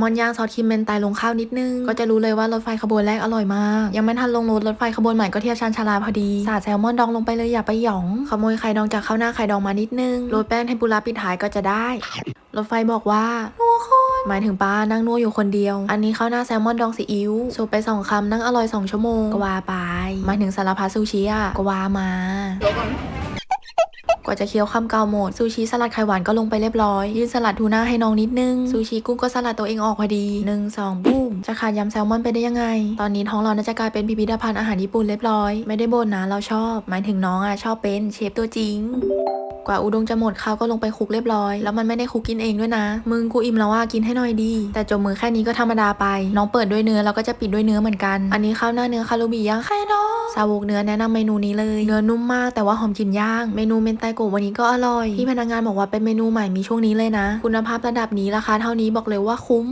มอนย่างซอสครีมเมนไตลงข้าวนิดนึง ก็จะรู้เลยว่ารถไฟขบวนแรกอร่อยมาก ยังไม่ทันลงรถรถไฟขบวนใหม่ก็เทียบชันชาลาพอดีสาดแซลมอนดองลงไปเลยอย่าไปหยอง ขโมยไข่ดองจากข้าวหน้าไข่ดองมานิดนึงโรยแป้งเทมปุระปิดท้ายก็จะได้ รถไฟบอกว่านัวคตรหมายถึงป้านั่งนัวอยู่คนเดียว อันนี้ข้าวหน้าแซลมอนดองซีอิ๊วสูบไปสองคำนั่งอร่อยสองชั่วโมงก็ว่าไปหมายถึงสารพัดซูชิอะก็ว่ามา กว่าจะเคี้ยวคำเกาหมดซูชิสลัดไข่หวานก็ลงไปเรียบร้อยยื่นสลัดทูน่าให้น้องนิดนึงซูชิกุ้งก็สลัดตัวเองออกพอดีหนึ่งสองบูมจะขาดยำแซลมอนไปได้ยังไง ตอนนี้ท้องเราน่าจะกลายเป็นพิพิธภัณฑ์อาหารญี่ปุ่นเรียบร้อย ไม่ได้บ่นนะเราชอบ หมายถึงน้องอะชอบเป็นเชฟตัวจริง กว่าอุด้งจะหมดข้าวก็ลงไปคลุกเรียบร้อย แล้วมันไม่ได้คลุกกินเองด้วยนะ มึงกูอิ่มแล้วว่ากินให้หน่อยดี แต่จมมือแค่นี้ก็ธรรมดาไป น้องเปิดด้วยเนื้อแล้วก็จะปิดด้วยเนื้อเหมือนกัน อันนี้ข้าวหน้าเนื้อคารูบิย่างไข่ดองซาวกเนื้อแนะนำเมนูนี้เลย เนื้อนุ่มมากแต่ว่าหอมกลิ่นย่าง เมนูเมนไตโกะวันนี้ก็อร่อยพี่พนักงานบอกว่าเป็นเมนูใหม่มีช่วงนี้เลยนะ คุณภาพระดับนี้ราคาเท่านี้บอกเลยว่าคุ้ม